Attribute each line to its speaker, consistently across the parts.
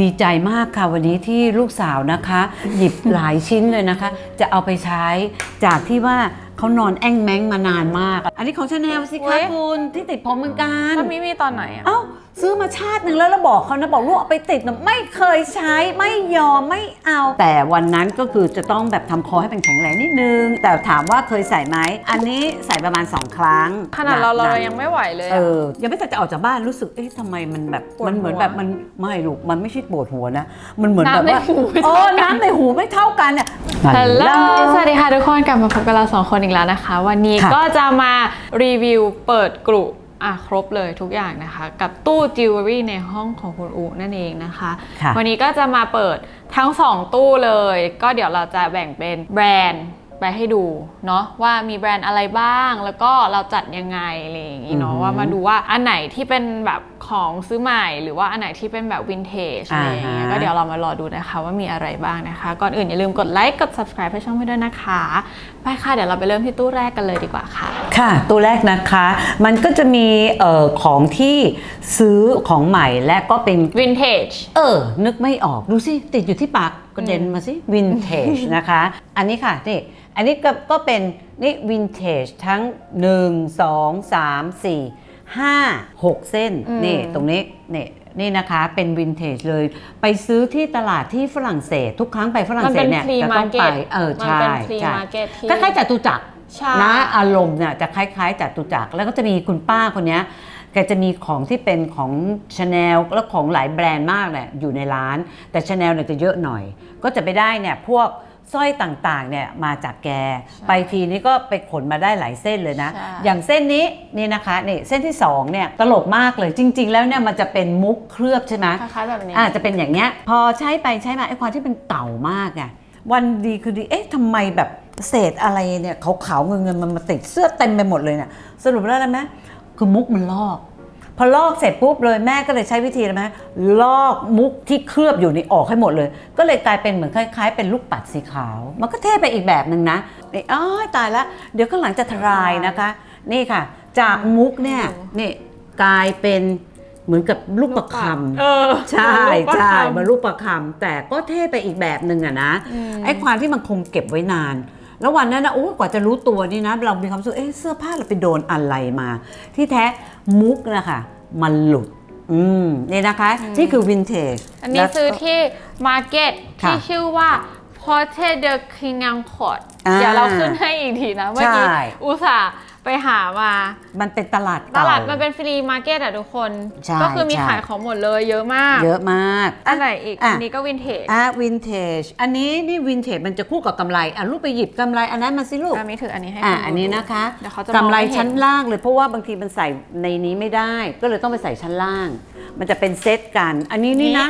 Speaker 1: ดีใจมากค่ะวันนี้ที่ลูกสาวนะคะ หยิบหลายชิ้นเลยนะคะ จะเอาไปใช้จากที่ว่าเขานอนแอ้งแม้งมานานมาก อันนี้ของชาแนลสิ
Speaker 2: เว้
Speaker 1: คะ
Speaker 2: ย
Speaker 1: คุณที่ติดผมเหมือนกัน
Speaker 2: แล้วมีมีตอนไหนอะ
Speaker 1: เอ้า ซื้อมาชาติหนึ่งแล้วแล้วบอกเขานะบอกลูกเอาไปติดนะไม่เคยใช้ไม่ยอมไม่เอา แต่วันนั้นก็คือจะต้องแบบทำคอให้เป็นแข็งแรงนิดนึง แต่ถามว่าเคยใส่ไหมอันนี้ใส่ประมาณ 2 ครั้ง
Speaker 2: ขนาดเราเรา
Speaker 1: หนักๆ
Speaker 2: ยังไม่ไหวเลย
Speaker 1: เอ
Speaker 2: อะ
Speaker 1: อยังไม่แต่จะออกจากบ้านรู้สึกเอ๊ะทำไมมันแบบ
Speaker 2: ปวด
Speaker 1: มันเหมือน
Speaker 2: หัว
Speaker 1: แบบมันไม่ลูกมันไม่ใช่ปวดหัวนะ มันเหมือนแบบ
Speaker 2: น้ำใน
Speaker 1: ว่า
Speaker 2: หูไม่
Speaker 1: โอ้
Speaker 2: เท่ากัน
Speaker 1: น้ำในหูไม่เท่ากันเนี่ย
Speaker 2: ฮัลโหล สวัสดีค่ะทุกคนกลับมาพบกับเราสองคนอีกแล้วนะคะ วันนี้
Speaker 1: ค่ะ
Speaker 2: ก็จะมารีวิวเปิดกลุ่ อะครบเลยทุกอย่างนะคะ กับตู้จิวเวลรี่ในห้องของคุณอูนั่นเองนะคะ
Speaker 1: ค่ะ
Speaker 2: วันนี้ก็จะมาเปิดทั้ง 2 ตู้เลย ก็เดี๋ยวเราจะแบ่งเป็นแบรนด์ไปให้ดูเนาะว่ามีแบรนด์อะไรบ้าง แล้วก็เราจัดยังไงอะไรอย่างงี้เนาะว่ามาดูว่าอันไหนที่เป็นแบบ ของซื้อใหม่หรือว่าอันไหนที่เป็นแบบวินเทจอะไรอย่างเงี้ย
Speaker 1: อ่าฮะ
Speaker 2: ก็เดี๋ยวเรามารอดูนะคะว่ามีอะไรบ้างนะคะ ก่อนอื่นอย่าลืมกดไลค์กด subscribe ให้ช่องให้ด้วยนะคะ ไปค่ะ เดี๋ยวเราไปเริ่มที่ตู้แรกกันเลยดีกว่าค่ะ
Speaker 1: ค่ะตัวแรกนะคะ มันก็จะมีเอ่อของที่ซื้อของใหม่และก็เป็น
Speaker 2: วินเทจ
Speaker 1: เออ นึกไม่ออก ดูสิติดอยู่ที่ปากก็เด็นมาสิวินเทจนะคะ อันนี้ค่ะนี่อันนี้ก็ก็เป็นนี่วินเทจทั้ง 1 2 3 4 5 6 เส้น
Speaker 2: อืม
Speaker 1: นี่ตรงนี้นี่นี่นะคะเป็นวินเทจเลย ไปซื้อที่ตลาดที่ฝรั่งเศส ทุกครั้งไปฝรั่ง
Speaker 2: มัน
Speaker 1: เศ
Speaker 2: เป็
Speaker 1: ส
Speaker 2: น
Speaker 1: เนี่ย
Speaker 2: ฟรี
Speaker 1: จะ
Speaker 2: มา
Speaker 1: ต้อง
Speaker 2: ร์เก็
Speaker 1: ไป
Speaker 2: ต
Speaker 1: เออ
Speaker 2: มัน
Speaker 1: ใช่
Speaker 2: เป็นฟรี
Speaker 1: ใช่
Speaker 2: มาร์เก็ตที่
Speaker 1: คล้ายๆจตุจักร
Speaker 2: ใช่
Speaker 1: นะอารมณ์เนี่ยจะคล้ายๆจตุจักรแล้วก็จะมีคุณป้าคนเนี้ยแกจะมีของที่เป็นของชาแนลแล้วของหลายแบรนด์มากเนี่ยอยู่ในร้าน แต่ชาแนลเนี่ยจะเยอะหน่อย ก็จะไปได้เนี่ยพวก สร้อยต่างๆเนี่ยมาจากแก ไปทีนี้ก็ไปขนมาได้หลายเส้นเลยนะ
Speaker 2: ใช่
Speaker 1: อย่างเส้นนี้นี่นะคะนี่เส้นที่สองเนี่ยตลกมากเลยจริง ๆ แล้วเนี่ยมันจะเป็นมุกเคลือบใช่ไหม
Speaker 2: คล้ายๆแบบนี้
Speaker 1: อ่าจะเป็นอย่างเงี้ยพอใช้ไปใช้มาไอ้ความที่เป็นเก่ามากไงวันดีคือดีเอ๊ะทำไมแบบเศษอะไรเนี่ยขาวๆเงินเงินๆมันมาติดเสื้อเต็มไปหมดเลยเนี่ยสรุปแล้วอะไรไหมคือมุกมันลอก พอลอกเสร็จปุ๊บเลยแม่ก็เลยใช้วิธีอะไรไหมลอกมุกที่เคลือบอยู่นี่ออกให้หมดเลย ก็เลยกลายเป็นเหมือนคล้าย ๆ เป็นลูกปัดสีขาว มันก็เท่ไปอีกแบบหนึ่งนะนี่อ้ายตายละเดี๋ยวข้างหลังจะทลายนะคะ นี่ค่ะ จากมุกเนี่ยนี่กลายเป็นเหมือนกับลูกประคำ
Speaker 2: เออ
Speaker 1: ใช่
Speaker 2: ลูกประ
Speaker 1: ใช่
Speaker 2: คำ
Speaker 1: มารูปประคำแต่ก็เท่ไปอีกแบบหนึ่งอะนะ
Speaker 2: อืม
Speaker 1: ไอ้ความที่มันคงเก็บไว้นาน แล้ววันนั้นนะโอ้กว่าจะรู้ตัวนี่นะเรามีความรู้สึกเอ๊ะเสื้อผ้าเราไปโดนอะไรมา ที่แท้มุกนะคะมันหลุดอืมนี่นะคะนี่คือวินเทจ
Speaker 2: อันนี้ซื้อที่มาร์เก็ต
Speaker 1: ค่ะ
Speaker 2: ที่ชื่อว่า Porte de k i n g a n c o r t
Speaker 1: อ่า
Speaker 2: เดี๋ยวเราขึ้นให้อีกทีนะเมื่อกี้
Speaker 1: ใช่
Speaker 2: อุตส่าห์ ไปหามา
Speaker 1: มันเป็นตลาด
Speaker 2: ต
Speaker 1: เก่า
Speaker 2: ลาดมันเป็นฟรีมาร์เก็ตอะทุกคน
Speaker 1: ใช่
Speaker 2: ก็คือมี
Speaker 1: ใช่
Speaker 2: ขายของหมดเลยเยอะมาก
Speaker 1: เยอะมาก
Speaker 2: อันไหนอีก
Speaker 1: อะ
Speaker 2: อันนี้ก็วินเทจ
Speaker 1: อะวินเทจอันนี้นี่วินเทจมันจะคู่กับกำไรอะลูกไปหยิบกำไรอันนั้นมาสิลูก
Speaker 2: อามีถืออันนี้ให้
Speaker 1: อะ
Speaker 2: คุณดู
Speaker 1: อันนี้นะคะ
Speaker 2: เดี๋ยวเขาจะมอง
Speaker 1: กำไร
Speaker 2: ไม่เห็น
Speaker 1: ชั้นล่างเลยเพราะว่าบางทีมันใส่ในนี้ไม่ได้ ก็เลยต้องไปใส่ชั้นล่าง มันจะเป็นเซตกัน อันนี้นี่นะ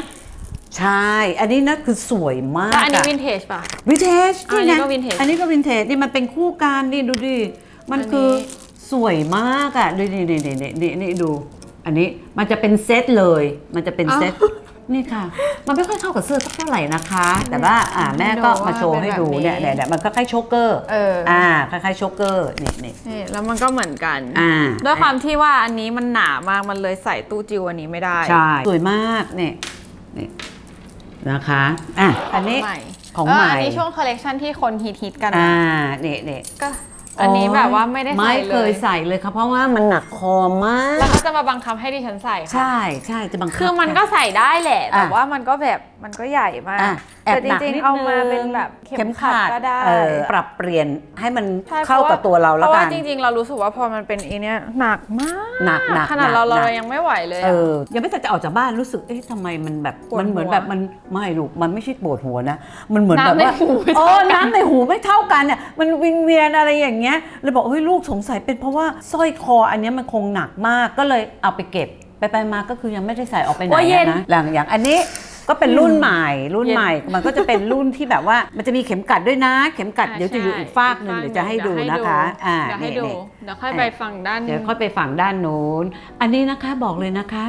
Speaker 1: ใช่ อันนี้นะคือสวยมาก
Speaker 2: แล้วอันนี้ะวินเทจป่ะ
Speaker 1: วินเทจ
Speaker 2: อะอันนี้ก็ vintage
Speaker 1: อันนี้ก็วินเทจนี่มันเป็นคู่กันนี่ดูดิ มัน
Speaker 2: อันนี้
Speaker 1: คือสวยมากอะดูนี่นี่นี่นี่นี่ดู อันนี้มันจะเป็นเซตเลย มันจะเป็นเซตนี่ค่ะ มันไม่ค่อยเข้ากับเสื้อสักเท่าไหร่นะคะ แต่ว่าอ่าแม่ก็มาโชว์ให้ดูเนี่ยเนี่ยเนี่ยมันก็คล้ายโชกเกอร์
Speaker 2: เออ
Speaker 1: อ่าคล้ายๆโชกเกอร์นี่นี่
Speaker 2: นี่แล้วมันก็เหมือนกัน
Speaker 1: อ่า
Speaker 2: ด้วยความที่ว่าอันนี้มันหนามากมันเลยใส่ตู้จิวอันนี้ไม่ได้
Speaker 1: ใช่ สวยมากเนี่ยนี่นะคะอะอันนี้
Speaker 2: ใหม่
Speaker 1: ของ
Speaker 2: เออ
Speaker 1: ใหม่
Speaker 2: อันนี้ช่วงคอลเลกชันที่คนฮิตๆกัน
Speaker 1: อ่าเนี่ยเนี่ย
Speaker 2: ก็ อันนี้แบบว่าไม่ได้ใส่
Speaker 1: ไม่
Speaker 2: เล
Speaker 1: เคย
Speaker 2: ย
Speaker 1: ใส่เลยครับเพราะว่ามันหนักคอมาก
Speaker 2: แล้วก็จะมาบังคับให้ดิฉันใส่ค่ะ
Speaker 1: ใช่ใช่จะบังคับ
Speaker 2: คือมันก็ใส่ได้แหละ แต่
Speaker 1: อะ
Speaker 2: ว่ามันก็แบบ มันก็ใหญ่มาก
Speaker 1: อะแอบ
Speaker 2: แต่จ
Speaker 1: หนัก
Speaker 2: ริง
Speaker 1: นิด
Speaker 2: ๆเอามา
Speaker 1: นึง
Speaker 2: เป็นแบบเข็มขัดก็ได้
Speaker 1: เออปรับเปลี่ยนให้มัน
Speaker 2: ใช่
Speaker 1: เข้ากับตัวเราแล้ว
Speaker 2: เพราะ
Speaker 1: กั
Speaker 2: ว่าน จริง ๆ เรารู้สึกว่าพอมันเป็นอีเนี้ยหนักมาก
Speaker 1: หนักหนัก
Speaker 2: ขนาด
Speaker 1: หนัก
Speaker 2: เราเรา
Speaker 1: หนัก
Speaker 2: ยังไม่ไหวเลย
Speaker 1: เอ
Speaker 2: อะ
Speaker 1: อยังไม่แต่จะออกจากบ้านรู้สึก เอ๊ะทำไมมันแบบ
Speaker 2: ปวด
Speaker 1: มันเหมือน
Speaker 2: หัว
Speaker 1: แบบมันไม่ลูก มันไม่ใช่ปวดหัวนะ มันเหมือนแบบ
Speaker 2: น้ำใน
Speaker 1: ว่า
Speaker 2: หูไม่
Speaker 1: โอ้
Speaker 2: เท่ากัน
Speaker 1: น้ำในหูไม่เท่ากันเนี่ย มันวิงเวียนอะไรอย่างเงี้ย เลยบอกเฮ้ยลูกสงสัยเป็นเพราะว่าสร้อยคออันเนี้ยมันคงหนักมาก ก็เลยเอาไปเก็บ ไปไปๆมาก็คือยังไม่ได้ใส่ออกไปไหน
Speaker 2: โอ้ยเย็น
Speaker 1: อะนะหลังอย่างอันนี้ ก็เป็นรุ่นใหม่รุ่น
Speaker 2: เย็น
Speaker 1: ใหม่ มันก็จะเป็นรุ่นที่แบบว่ามันจะมีเข็มกัดด้วยนะ เข็มกัด
Speaker 2: อ่า
Speaker 1: เดี๋ยวจะอยู่
Speaker 2: ใช่
Speaker 1: อีกฟากหนึ่ง
Speaker 2: อี
Speaker 1: เดี๋ย
Speaker 2: ก
Speaker 1: วจะให้ดูนะคะอ่า
Speaker 2: เดี๋ยวให้
Speaker 1: นี่
Speaker 2: ดู
Speaker 1: นี่
Speaker 2: เดี๋ยวค่อยไปฝั่งด้าน
Speaker 1: เดี๋ยวค่อยไปฝั่งด้านนู้นอันนี้นะคะบอกเลยนะคะ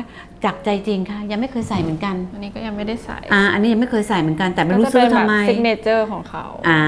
Speaker 1: จากใจจริงค่ะ ยังไม่เคยใส่เหมือนกัน
Speaker 2: อันนี้ก็ยังไม่ได้ใส่
Speaker 1: อ่าอันนี้ยังไม่เคยใส่เหมือนกันแต่ไม่รู้ซื้อทำไม
Speaker 2: ซิกเนเจอร์ของเขา
Speaker 1: อ่า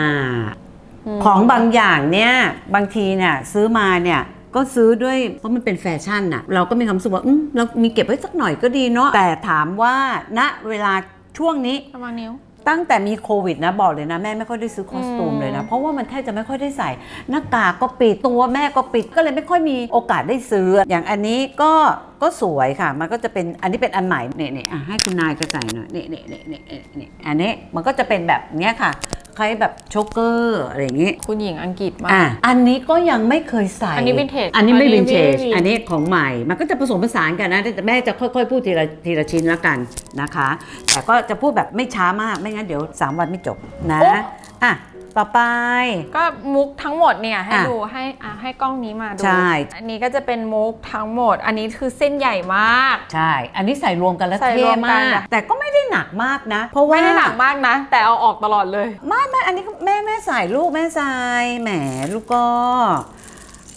Speaker 2: ม
Speaker 1: ของบางอย่างเนี่ยบางทีเนี่ยซื้อมาเนี่ย ก็ซื้อด้วยเพราะมันเป็นแฟชั่นน่ะเราก็มีความรู้สึกว่าอืมเรามีเก็บไว้สักหน่อยก็ดีเนาะแต่ถามว่าณเวลาช่วงนี้
Speaker 2: ระวังนิ้ว
Speaker 1: ตั้งแต่มีโควิดนะบอกเลยนะแม่ไม่ค่อยได้ซื้อคอสตูม
Speaker 2: อืม
Speaker 1: เลยนะ เพราะว่ามันแทบจะไม่ค่อยได้ใส่ หน้ากากก็ปิดตัวแม่ก็ปิด ก็เลยไม่ค่อยมีโอกาสได้ซื้อ อย่างอันนี้ก็ ก็สวยค่ะ มันก็จะเป็นอันนี้เป็นอันใหม่เนี่ยเนี่ยอะให้คุณนายก็ใส่หน่อยเนี่ยเนี่ยเนี่ยเนี่ยเนี่ยอันนี้มันก็จะเป็นแบบเนี้ยค่ะคล้ายแบบโชกเกอร์อะไรอย่างงี้
Speaker 2: คุณหญิงอังกฤษมา
Speaker 1: อะ
Speaker 2: ก
Speaker 1: อันนี้ก็ยังไม่เคยใส่
Speaker 2: อันนี้ vintage
Speaker 1: อันนี้ไม่
Speaker 2: อันนี้
Speaker 1: วินเทจ
Speaker 2: ไม่
Speaker 1: อันนี้ของใหม่ มันก็จะผสมผสานกันนะ แต่แม่จะค่อยๆ พูดทีละทีละชิ้นแล้วกันนะคะ แต่ก็จะพูดแบบไม่ช้ามาก ไม่งั้นเดี๋ยว 3 วันไม่จบนะ
Speaker 2: โอ้
Speaker 1: อะ ต่อไป
Speaker 2: ก็มุกทั้งหมดเนี่ยให้
Speaker 1: อะ
Speaker 2: ดูให้อะให้กล้องนี้มาดู
Speaker 1: ใช่
Speaker 2: อันนี้ก็จะเป็นมุกทั้งหมด อันนี้คือเส้นใหญ่มาก
Speaker 1: ใช่ อันนี้ใส่รวมกันแล้ว
Speaker 2: ใส่ร
Speaker 1: เท่
Speaker 2: วมกัน
Speaker 1: มาก
Speaker 2: อะ
Speaker 1: แต่ก็ไม่ได้หนักมากนะ เพราะว่า
Speaker 2: ไม่ได้หนักมากนะ แต่เอาออกตลอดเลย
Speaker 1: ไม่ไม่อันนี้ก็แม่แม่ใส่ลูกแม่ใส่แหมลูกก็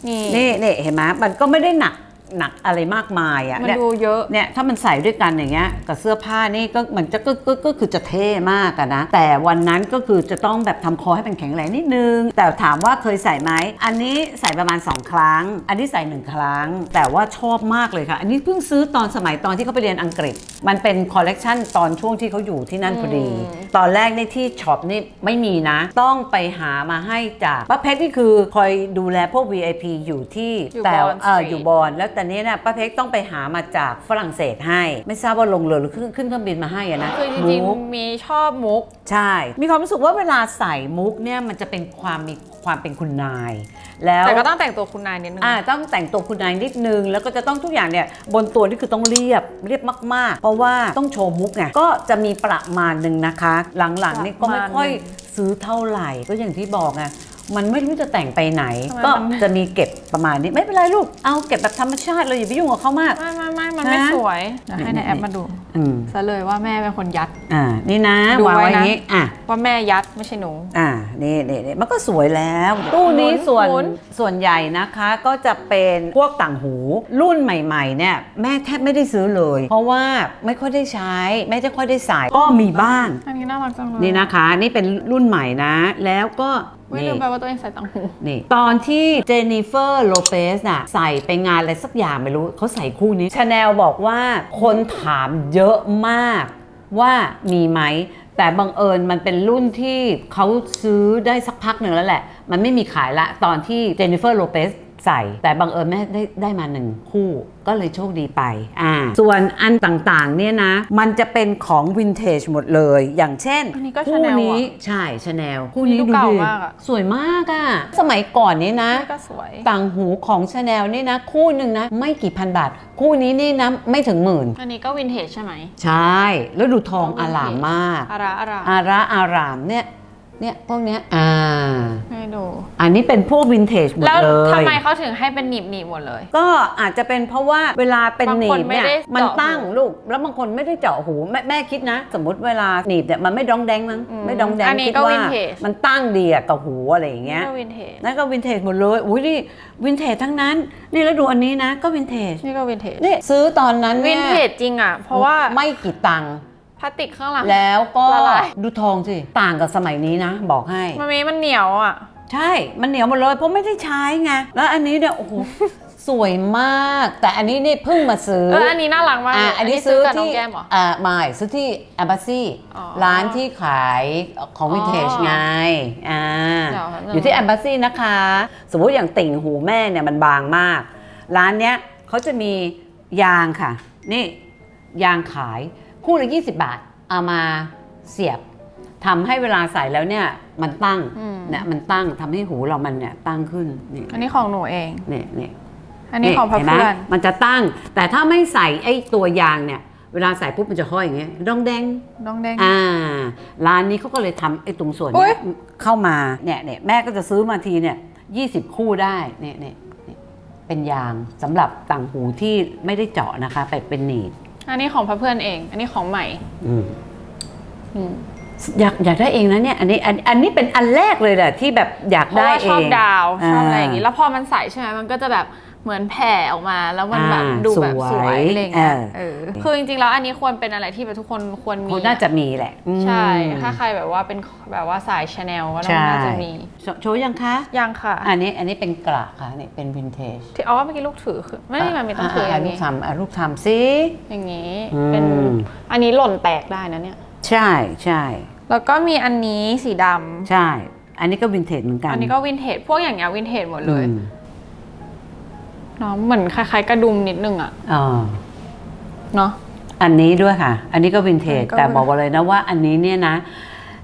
Speaker 2: นี่
Speaker 1: นี่นี่เห็นไหมมันก็ไม่ได้หนัก หนักอะไรมากมายอะ
Speaker 2: มัน
Speaker 1: เนี่ย
Speaker 2: ดูเยอะ
Speaker 1: เนี่ยถ้ามันใส่ด้วยกันอย่างเงี้ยกับเสื้อผ้านี่ก็มันจะก็ก็ก็คือจะเท่มากอะนะแต่วันนั้นก็คือจะต้องแบบทำคอให้เป็นแข็งแรงนิดนึง แต่ถามว่าเคยใส่ไหมอันนี้ใส่ประมาณ 2 ครั้ง อันนี้ใส่หนึ่งครั้ง แต่ว่าชอบมากเลยค่ะ อันนี้เพิ่งซื้อตอนสมัยตอนที่เขาไปเรียนอังกฤษ มันเป็นคอลเลกชันตอนช่วงที่เขาอยู่ที่นั่นพอดี
Speaker 2: อืม
Speaker 1: ตอนแรกในที่ช็อปนี่ไม่มีนะ ต้องไปหามาให้จากป้าเพชรที่คือคอยดูแลพวก VIP อยู่ที่
Speaker 2: อยู่
Speaker 1: แต่
Speaker 2: บอน
Speaker 1: เออ
Speaker 2: Street
Speaker 1: อยู่บอนแล้วแต่นี้เนี่ยป้าเพชรต้องไปหามาจากฝรั่งเศสให้ ไม่ทราบว่าลงเรือหรือขึ้นขึ้นเครื่องบินมาให้อะนะ
Speaker 2: คือจริง
Speaker 1: มุก
Speaker 2: ๆมีชอบมุก
Speaker 1: ใช่ มีความรู้สึกว่าเวลาใส่มุกเนี่ยมันจะเป็นความมีความเป็นคุณนาย แล้ว
Speaker 2: แต่ก็ต้องแต่งตัวคุณนายนิดนึง
Speaker 1: อ่าต้องแต่งตัวคุณนายนิดนึง แล้วก็จะต้องทุกอย่างเนี่ยบนตัวนี่คือต้องเรียบเรียบมาก ๆ เพราะว่าต้องโชว์มุกไงก็จะมีประมาณหนึ่งนะคะ หลังๆนี่ก็ไม่ค่อยซื้อเท่าไหร่ก็อย่างที่บอกไง มันไม่รู้จะแต่งไปไหนก็จะมีเก็บประมาณนี้ไม่เป็นไรลูกเอาเก็บแบบธรรมชาติเลยอย่าไปยุ่งกับเขามาก
Speaker 2: ไม่ไม่ไม่มันไม่
Speaker 1: นะ
Speaker 2: สวยเดี๋ยวให้ในแอปมาดู
Speaker 1: อืม
Speaker 2: ซะเลยว่าแม่เป็นคนยัด
Speaker 1: อ่านี่นะ
Speaker 2: ดู
Speaker 1: วาง
Speaker 2: ไว้
Speaker 1: ไว้อ
Speaker 2: นะ
Speaker 1: ย่างนี้อะ
Speaker 2: ว่าแม่ยัดไม่ใช่หนู
Speaker 1: อ่านี่นี่นี่มันก็สวยแล้วตู้นี้
Speaker 2: หมุน
Speaker 1: ส่วน
Speaker 2: หมุน
Speaker 1: ส่วนใหญ่นะคะก็จะเป็นพวกต่างหู รุ่นใหม่ๆเนี่ยแม่แทบไม่ได้ซื้อเลย เพราะว่าไม่ค่อยได้ใช้ไม่ได้ค่อยได้ใส่ก็มีบ้าง
Speaker 2: อันนี้น่ารักจังเลย
Speaker 1: นี่นะคะนี่เป็นรุ่นใหม่นะ แล้วก็
Speaker 2: ไม่
Speaker 1: นี่
Speaker 2: รู้ไปว่าตัวเองใส่ตังหู
Speaker 1: นี่ตอนที่เจนนิเฟอร์โลเปสน่ะใส่ไปงานอะไรสักอย่างไม่รู้เขาใส่คู่นี้ชาแนลบอกว่าคนถามเยอะมากว่ามีไหม แต่บังเอิญมันเป็นรุ่นที่เขาซื้อได้สักพักหนึ่งแล้วแหละ มันไม่มีขายละตอนที่เจนนิเฟอร์โลเปส ใส่ แต่บังเอิญแม่ได้ได้มาหนึ่งคู่ ก็เลยโชคดีไปอ่าส่วนอันต่างๆเนี่ยนะ มันจะเป็นของวินเทจหมดเลย อย่างเช่น
Speaker 2: อันนี้ก็
Speaker 1: คู่
Speaker 2: Chanel
Speaker 1: นี้
Speaker 2: อะ
Speaker 1: ใช่ชาแนลคู่นี้
Speaker 2: ดู
Speaker 1: ดู
Speaker 2: เก่า
Speaker 1: ดิ
Speaker 2: มากอะ
Speaker 1: สวยมากอะสมัยก่อนนี้นะ
Speaker 2: นี่ก็สวย
Speaker 1: ต่างหูของชาแนลนี่นะ คู่หนึ่งนะ ไม่กี่พันบาท คู่นี้นี่นะ ไม่ถึงหมื่น
Speaker 2: อันนี้ก็วินเทจใช่ไหม
Speaker 1: ใช่ แล้วดูทอง
Speaker 2: ก็
Speaker 1: อ
Speaker 2: vintage
Speaker 1: ลามมาก
Speaker 2: อาราอารา
Speaker 1: อาระอารามเนี่ย เนี่ยพวกเนี้ยอ่า
Speaker 2: ให้ดู
Speaker 1: อันนี้เป็นพวกวินเทจหมด
Speaker 2: แล้ว
Speaker 1: เลย
Speaker 2: ทำไมเขาถึงให้เป็นหนีบหนีบหมดเลย
Speaker 1: ก็อาจจะเป็นเพราะว่าเวลาเป็น
Speaker 2: บาง
Speaker 1: หนี
Speaker 2: คน
Speaker 1: บ
Speaker 2: ไม่
Speaker 1: เนี่ย
Speaker 2: ได้
Speaker 1: มัน
Speaker 2: เจาะหู
Speaker 1: ตั้งลูก แล้วบางคนไม่ได้เจาะหูแม่แม่คิดนะ สมมติเวลาหนีบเนี่ยมันไม่ดองแดงมั้ง
Speaker 2: อืม
Speaker 1: ไม่ดองแดง
Speaker 2: อันนี้
Speaker 1: คิด
Speaker 2: ก็
Speaker 1: ว่า
Speaker 2: vintage
Speaker 1: มันตั้งดีอะกับหูอะไรอย่างเงี้ย
Speaker 2: ก็วินเทจ
Speaker 1: นั่นก็วินเทจหมดเลยอุ้ยนี่วินเทจทั้งนั้น นี่แล้วดูอันนี้นะก็วินเทจ
Speaker 2: นี่ก็วินเทจ
Speaker 1: นี่ซื้อตอนนั้น
Speaker 2: วิ
Speaker 1: เนี่ย
Speaker 2: นเทจจริงอะ เพราะว่า
Speaker 1: ไม่กี่ตังค์
Speaker 2: พลาสติกข้างหลัง
Speaker 1: แล้วก็
Speaker 2: ละลาย
Speaker 1: ดูทองสิ ต่างกับสมัยนี้นะ บอกให้
Speaker 2: มันมีมันเหนียวอะ
Speaker 1: ใช่ มันเหนียวหมดเลยเพราะไม่ได้ใช้ไง แล้วอันนี้เนี่ยโอ้โห สวยมาก แต่อันนี้นี่เพิ่งมาซื้อ
Speaker 2: เอออันนี้น่ารักมาก
Speaker 1: อะ
Speaker 2: เลย
Speaker 1: อันนี้ซื้อ
Speaker 2: กับน้อ
Speaker 1: ที่
Speaker 2: งแก้มเหรอ
Speaker 1: อ่าไม่ซื้อที่แอมบ s ซี
Speaker 2: อ๋อ
Speaker 1: ร้านที่ขายของวินเทจ
Speaker 2: อ๋อ
Speaker 1: ไงอ่า
Speaker 2: เดี๋ยวครับ
Speaker 1: อยู่ที่แอมบ s ซีนะคะ สมมติอย่างติ่งหูแม่เนี่ยมันบางมาก ร้านเนี้ยเขาจะมียางค่ะ นี่ยางขาย คู่ละ20 บาท เอามาเสียบทำให้เวลาใส่แล้วเนี่ยมันตั้ง
Speaker 2: อืม
Speaker 1: เนี่ยมันตั้งทำให้หูเรามันเนี่ยตั้งขึ้นนี่
Speaker 2: อันนี้ของหนูเอง
Speaker 1: นี่นี่
Speaker 2: อันนี้ของพ่อ
Speaker 1: ห็ไหม
Speaker 2: เพื่อน
Speaker 1: มันจะตั้ง แต่ถ้าไม่ใส่ไอ้ตัวยางเนี่ย เวลาใส่ปุ๊บมันจะห้อยอย่างเงี้ยดองแดง
Speaker 2: น้องแดง
Speaker 1: อ่า ร้านนี้เขาก็เลยทำไอ้ตรงส่วน
Speaker 2: อุ๊
Speaker 1: เนี้
Speaker 2: ย
Speaker 1: ยเข้ามา เนี่ยเนี่ยแม่ก็จะซื้อมาทีเนี่ยยี่สิบคู่ได้ เนี่ยเนี่ยเนี่ยเป็นยางสำหรับต่างหูที่ไม่ได้เจาะนะคะ ไปเป็นหนีบ
Speaker 2: อันนี้ของพ่อเพื่อนเอง อันนี้ของใหม่
Speaker 1: อืม
Speaker 2: อืม
Speaker 1: อยากอยากได้เองนะเนี่ยอันนี้อันอันนี้เป็นอันแรกเลยแหละที่แบบอยาก
Speaker 2: เพราะ
Speaker 1: ได้
Speaker 2: ว่า
Speaker 1: เอง
Speaker 2: ชอบดาวชอบอะไรอย่างงี้าแล้วพอมันใส่ใช่ไหมมันก็จะแบบ เหมือนแผ่ออกมาแล้วมันแบบ
Speaker 1: อ่า
Speaker 2: ดูแบบ
Speaker 1: ส
Speaker 2: ส
Speaker 1: ว
Speaker 2: วยยอะไรอย่างเงี้ย
Speaker 1: เออ
Speaker 2: เออคือจริงๆแล้วอันนี้ควรเป็นอะไรที่แบบทุกคนควรมี
Speaker 1: คงน่าจะมีแหละอืม
Speaker 2: ใช่ ถ้าใครแบบว่าเป็นแบบว่าสายชาแนลก็
Speaker 1: ใช่
Speaker 2: น่าจะมี
Speaker 1: โชโชว์ยังคะ
Speaker 2: ยังค่ะ
Speaker 1: อันนี้อันนี้เป็นกระค่ะนี่เป็นวินเทจ
Speaker 2: ที่อ๋อเมื่อกี้ลูกถือคือไม่ได้มันมีต้องถืออย่าง
Speaker 1: ลู
Speaker 2: นี้
Speaker 1: กทำอะลูกทำสิ
Speaker 2: อย่างนี้
Speaker 1: อืม
Speaker 2: เป็นอันนี้หล่นแตกได้นะเนี่ย
Speaker 1: ใช่ใช่
Speaker 2: แล้วก็มีอันนี้สีดำ
Speaker 1: ใช่ อันนี้ก็วินเทจเหมือนกัน
Speaker 2: อันนี้ก็วินเทจพวกอย่างเงี้ยวินเทจหมดเลย
Speaker 1: อืม
Speaker 2: เนาะเหมือนคล้าย ๆ กระดุมนิดนึงอะ
Speaker 1: อ่า
Speaker 2: เนาะ
Speaker 1: อันนี้ด้วยค่ะ อันนี้ก็วินเทจ
Speaker 2: อันนี้ก็
Speaker 1: แต่บอกว่าเลยนะว่าอันนี้เนี่ยนะ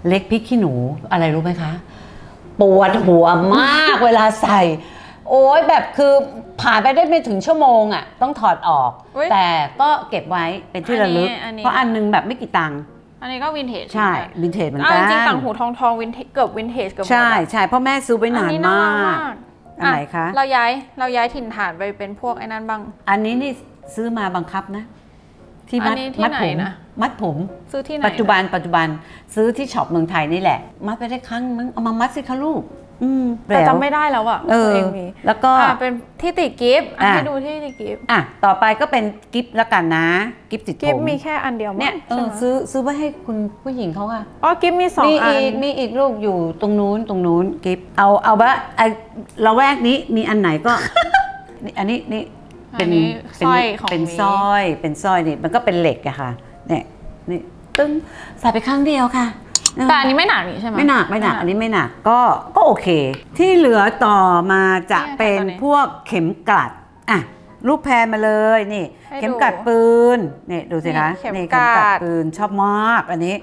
Speaker 1: เล็กพริกขี้หนูอะไรรู้ไหมคะปวดหัวมากเวลาใส่ โอ้ยแบบคือผ่านไปได้ไม่ถึงชั่วโมงอะ ต้องถอดออก
Speaker 2: อุ๊ย
Speaker 1: แต่ก็เก็บไว้เป็นที่ระลึก
Speaker 2: อันนี้อันนี้
Speaker 1: เพราะอันนึงแบบไม่กี่ตังค์
Speaker 2: อันนี้ก็วินเทจ
Speaker 1: ใช่
Speaker 2: ไหม
Speaker 1: วินเทจเหมือน
Speaker 2: เอา
Speaker 1: กั
Speaker 2: จ
Speaker 1: น
Speaker 2: ริงๆต่างหูทองทองวินเทจเกือบวินเทจเกือบหมด
Speaker 1: ใช่
Speaker 2: อะ
Speaker 1: ใช่เพราะแม่ซื้อไว้นาน
Speaker 2: อั
Speaker 1: ม
Speaker 2: รัา
Speaker 1: ก อันไหนคะ
Speaker 2: เราย้ายเราย้ายถิ่นฐานไปเป็นพวกไอ้นั่นบ้าง
Speaker 1: อันนี้นี่ซื้อมาบังคับนะ ที่มัด
Speaker 2: อันนี้ที่
Speaker 1: มัด
Speaker 2: ไหน
Speaker 1: ผม
Speaker 2: นะ
Speaker 1: มัดผม
Speaker 2: ซื้อที่ไหน
Speaker 1: ปัจจุบันปัจจุบันซื้อที่ช็อปเมืองไทยนี่แหละ มัดไปได้ครั้งนึงเอามามัดสิคะลูก อืม
Speaker 2: แต่จำไม่ได้แล้วอะ
Speaker 1: เอ
Speaker 2: ตัว
Speaker 1: อ
Speaker 2: เองมี
Speaker 1: แล้วก็
Speaker 2: อ่าเป็นที่ติดกิฟต์อะ
Speaker 1: อะ
Speaker 2: ให้ดูที่ติดกิฟต์
Speaker 1: อะต่อไปก็เป็นกิฟต์แล้วกันนะกิฟต์ติด
Speaker 2: กิ
Speaker 1: ผ
Speaker 2: ฟ
Speaker 1: ม
Speaker 2: ต์มีแค่อันเดียวมั้ง
Speaker 1: เนี่ยเอ
Speaker 2: ใช่
Speaker 1: อ
Speaker 2: ไหม
Speaker 1: ซื้อซื้อไว้ให้คุณผู้หญิงเขาค่ะ
Speaker 2: อ๋อกิฟต์มีสอง
Speaker 1: มี
Speaker 2: อัน
Speaker 1: อีกมีอีกลูกอยู่ตรงนู้นตรงนู้นกิฟต์เอาเอาว่าไอละแวกนี้มีอันไหนก็นี่อันนี้นี่เป็น
Speaker 2: อันนี้
Speaker 1: เป็น
Speaker 2: สร้อยของ
Speaker 1: เป็น
Speaker 2: หมี
Speaker 1: สร้อยเป็นสร้อยนี่มันก็เป็นเหล็กอะค่ะเนี่ยนี่ตึ้งใส่ไปครั้งเดียวค่ะ
Speaker 2: แต่อันนี้ไม่หนักนี่ใช่ไหม
Speaker 1: ไม่หนักไม่หนักอันนี้ไม่หนักก็ก็โอเค ที่เหลือต่อมาจะ
Speaker 2: เนี่ยค่ะ
Speaker 1: เป็น
Speaker 2: ตอนนี้
Speaker 1: พวกเข็มกลัดอะรูปแพรมาเลยนี่
Speaker 2: ให้ดู
Speaker 1: เข็มกลัดปืนนี่ดูสิคะ
Speaker 2: นี่เข็ม
Speaker 1: นี่
Speaker 2: กลัด
Speaker 1: ปืนชอบมากอันนี้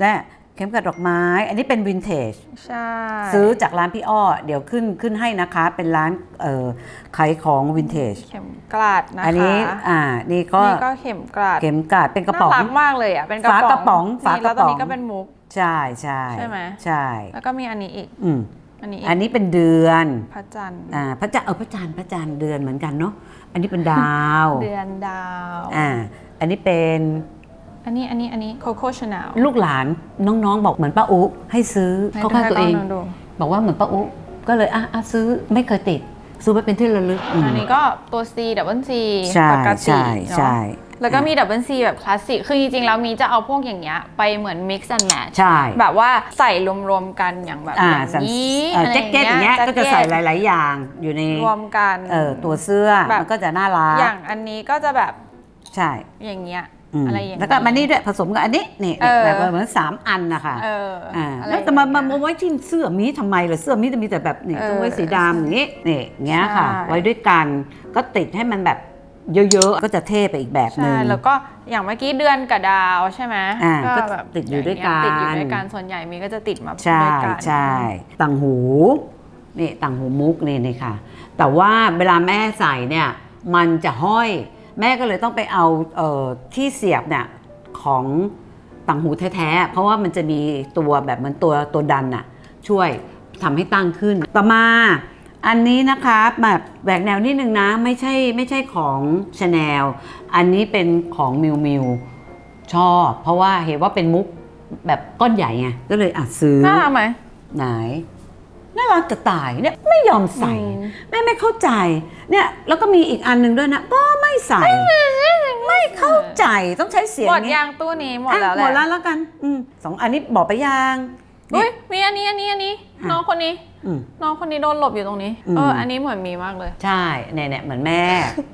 Speaker 1: และเข็มกลัดดอกไม้ อันนี้เป็นวินเทจ
Speaker 2: ใช่
Speaker 1: ซื้อจากร้านพี่อ้อ เดี๋ยวขึ้นขึ้นให้นะคะ เป็นร้านเอ่อขายของวินเทจ
Speaker 2: เข็มกลัดนะคะ
Speaker 1: อันนี้อ่านี่ก็
Speaker 2: นี่ก็เข็มกลัด
Speaker 1: เข็มกลัดเป็นกระป๋อง
Speaker 2: น่ารักมากเลยอะเป็นกระป๋อง
Speaker 1: ฝากระป๋อง
Speaker 2: นี่
Speaker 1: ฝากระ
Speaker 2: แล้วตอนนี้
Speaker 1: ป๋อง
Speaker 2: ก็เป็นมุก
Speaker 1: ใช่ใช่
Speaker 2: ใช่ไหม
Speaker 1: ใช่
Speaker 2: แล้วก็มีอันนี้อีก
Speaker 1: อืม
Speaker 2: อันนี้อี
Speaker 1: อัน
Speaker 2: ก
Speaker 1: นี้เป็นเดือน
Speaker 2: พระจันทร์
Speaker 1: อ่า พระจันทร์เออพระจันทร์พระจันทร์เดือนเหมือนกันเนาะ อันนี้เป็นดาว
Speaker 2: เดือนดาว
Speaker 1: อ่า อันนี้เป็น
Speaker 2: อันนี้อันนี้อันนี้โคโค่ชาแนล
Speaker 1: ลูกหลานน้องๆ บอกเหมือนป้าอุให้ซื้อเขาข้างตัวเอง บอกว่าเหมือนป้าอุก็เลยอะอะซื้อไม่เคยติด ซื้อไว้เป็นที่ระลึกอืม
Speaker 2: อันนี้ก็ตัว C ดับเบิล C
Speaker 1: ใช่
Speaker 2: ปกติ
Speaker 1: ใช่
Speaker 2: เนอะ
Speaker 1: ใช่
Speaker 2: แล้วก็มีดับเบิล C แบบคลาสสิก คือจริงๆ แล้วมีจะเอาพวกอย่างเงี้ยไปเหมือน mix and match
Speaker 1: ใช่
Speaker 2: แบบว่าใส่รวมๆกันอย่างแบบ
Speaker 1: อ่า
Speaker 2: อย่างนี้
Speaker 1: เอ่อ
Speaker 2: อะไร
Speaker 1: แจ็คเก็ตอย่างเงี้ยก็จะใส่หลาย ๆ อย่างอยู่ใน
Speaker 2: รวมกัน
Speaker 1: เออตัวเสื้อ
Speaker 2: แบบ
Speaker 1: มันก็จะน่ารั
Speaker 2: อกย่างอันนี้ก็จะแบบ
Speaker 1: ใช่
Speaker 2: อย่างเงี้ย
Speaker 1: อืม
Speaker 2: อะไรอย่าง
Speaker 1: แล้วก็มันนี่ด้วยผสมกับอันนี้นี่
Speaker 2: เออ
Speaker 1: แบบเหมือนสามอันนะคะ
Speaker 2: เออ
Speaker 1: อ่า
Speaker 2: อะไร
Speaker 1: แล้วจะมา
Speaker 2: อย่ง
Speaker 1: มา
Speaker 2: เงี้ย
Speaker 1: มาไว้ที่เสื้อมีทำไมล่ะเสื้อมีจะมีแต่แบบนี่
Speaker 2: เออ
Speaker 1: ต้องไว้สีดำอย่างนี้นี่อย่างเงี้ยค่ะ
Speaker 2: ใช่
Speaker 1: ไว้ด้วยกันก็ติดให้มันแบบ เยอะๆ ก็จะเท่ไปอีกแบบหนึ่
Speaker 2: ใช่
Speaker 1: ง
Speaker 2: แล้วก็อย่างเมื่อกี้เดือนกับดาวใช่ไหม
Speaker 1: อ่า
Speaker 2: ก็
Speaker 1: ก็
Speaker 2: แบบ
Speaker 1: ติดอยู่ด้วยกัน
Speaker 2: ติดอยู่ด้วยกันส่วนใหญ่มีก็จะติดมา
Speaker 1: ใช่
Speaker 2: ด้วยกัน
Speaker 1: ใช่ต่างหูนี่ต่างหูมุกนี่นี่ค่ะ แต่ว่าเวลาแม่ใส่เนี่ยมันจะห้อย แม่ก็เลยต้องไปเอาเอ่อที่เสียบเนี่ยของต่างหูแท้ๆเพราะว่ามันจะมีตัวแบบเหมันตัวตัวดันน่ะช่วยทำให้ตั้งขึ้น ต่อมา อันนี้นะคะแบบแหวกแนวนิดนึงนะไม่ใช่ไม่ใช่ของชาแนลอันนี้เป็นของมิวมิวชอบ เพราะว่าเห็นว่าเป็นมุกแบบก้อนใหญ่ไงก็เลยอะซื้อ
Speaker 2: น่ารักไหม
Speaker 1: ไหนน่ารักจะตายเนี่ยไม่ยอมใส่
Speaker 2: อืม
Speaker 1: แม่ไม่เข้าใจเนี่ยแล้วก็มีอีกอันหนึ่งด้วยนะ ก็ไม่ใส่ ไม่เข้าใจต้องใช้เสียง
Speaker 2: หมด
Speaker 1: เงี้
Speaker 2: ยางตู้นี้หมดแล้วแห
Speaker 1: หมดแล้
Speaker 2: ละ
Speaker 1: วแล้วกันอืมสองอันนี้บอกไปยัง
Speaker 2: อุ้ยมีอันนี้อันนี้อันนี้
Speaker 1: อะ
Speaker 2: น้องคนนี้
Speaker 1: อืม
Speaker 2: น้องคนนี้โดนหลบอยู่ตรงนี้
Speaker 1: อืม
Speaker 2: เออ อันนี้เหมือนมีมากเลย
Speaker 1: ใช่เนี่ยเนี่ยเหมือนแม่